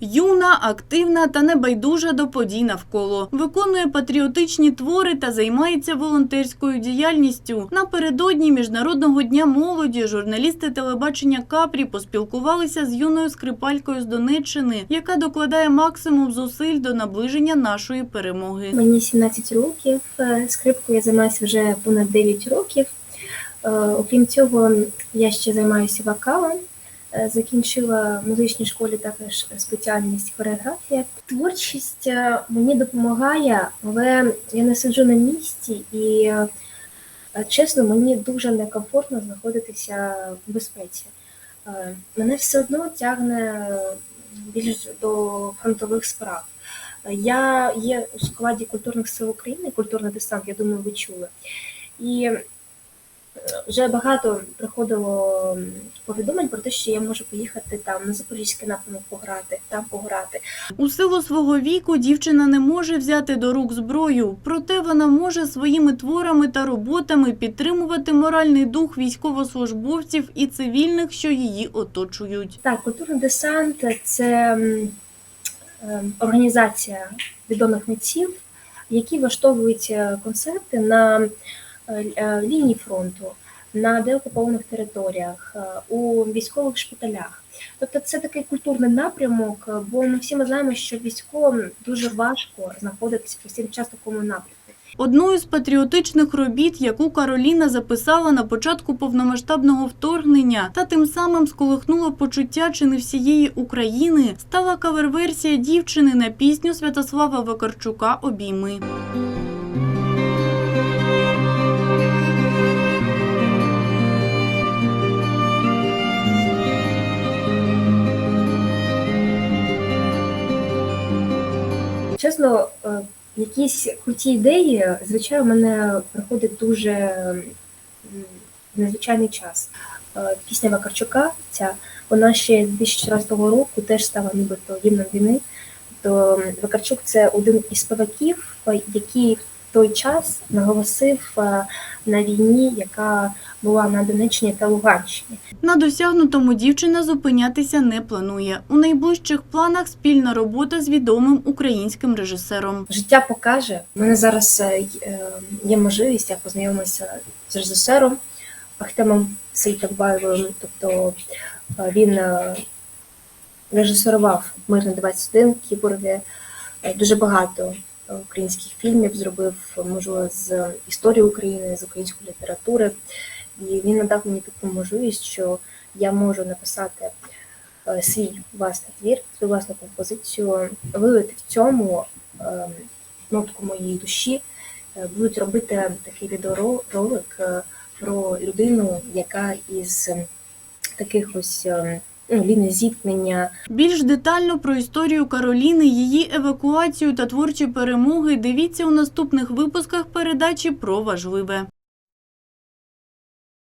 Юна, активна та небайдужа до подій навколо. Виконує патріотичні твори та займається волонтерською діяльністю. Напередодні Міжнародного дня молоді журналісти телебачення Капрі поспілкувалися з юною скрипалькою з Донеччини, яка докладає максимум зусиль до наближення нашої перемоги. Мені 17 років. е, Скрипкою я займаюся вже понад 9 років. Е, Окрім цього, я ще займаюся вокалом. Е, Закінчила в музичній школі також спеціальність хореографія. Творчість е, мені допомагає, але я не сиджу на місці і е, чесно, мені дуже некомфортно знаходитися в безпеці. Мене все одно тягне більш до фронтових справ. Я є у складі культурних сил України, культурний десант, я думаю, ви чули. І вже багато приходило повідомлень про те, що я можу поїхати там на Запорізький напрямок пограти, там пограти. У силу свого віку дівчина не може взяти до рук зброю, проте вона може своїми творами та роботами підтримувати моральний дух військовослужбовців і цивільних, що її оточують. Так, культурний десант це ем, організація відомих митців, які влаштовують е, концерти на лінії фронту, на деокупованих територіях, е, у військових шпиталях. Тобто це такий культурний напрямок, е, бо ми всі ми знаємо, що військовим дуже важко знаходитися постійно час такому напрямку. Одною з патріотичних робіт, яку Кароліна записала на початку повномасштабного вторгнення, та тим самим сколихнула почуття чи не всієї України, стала кавер-версія дівчини на пісню Святослава Вакарчука Обійми. Чесно, е, якісь круті ідеї, звичайно, в мене приходить дуже незвичайний час. Е, Пісня Вакарчука, ця вона ще 2014 року теж стала нібито гімном війни. То Вакарчук це один із співаків, е, який в той час наголосив на війні, яка була на Донеччині та Луганщині. На досягнутому дівчина зупинятися не планує. У найближчих планах спільна робота з відомим українським режисером. Життя покаже. У мене зараз е, е, є можливість, я познайомилася з режисером Ахтемом Сейтакбаєвим. Тобто е, він режисерував Мирне 21 в Кіборгі. Е, Дуже багато українських фільмів зробив, можливо, з історії України, з української літератури. І він надав мені таку можливість, що я можу написати е, свій власний твір, свою власну композицію, виявити в цьому е, нотку моєї душі, е, будуть робити такий відеоролик е, про людину, яка із е, таких ось е, ну, зіткнення Більш детально про історію Кароліни, її евакуацію та творчі перемоги дивіться у наступних випусках передачі про важливе.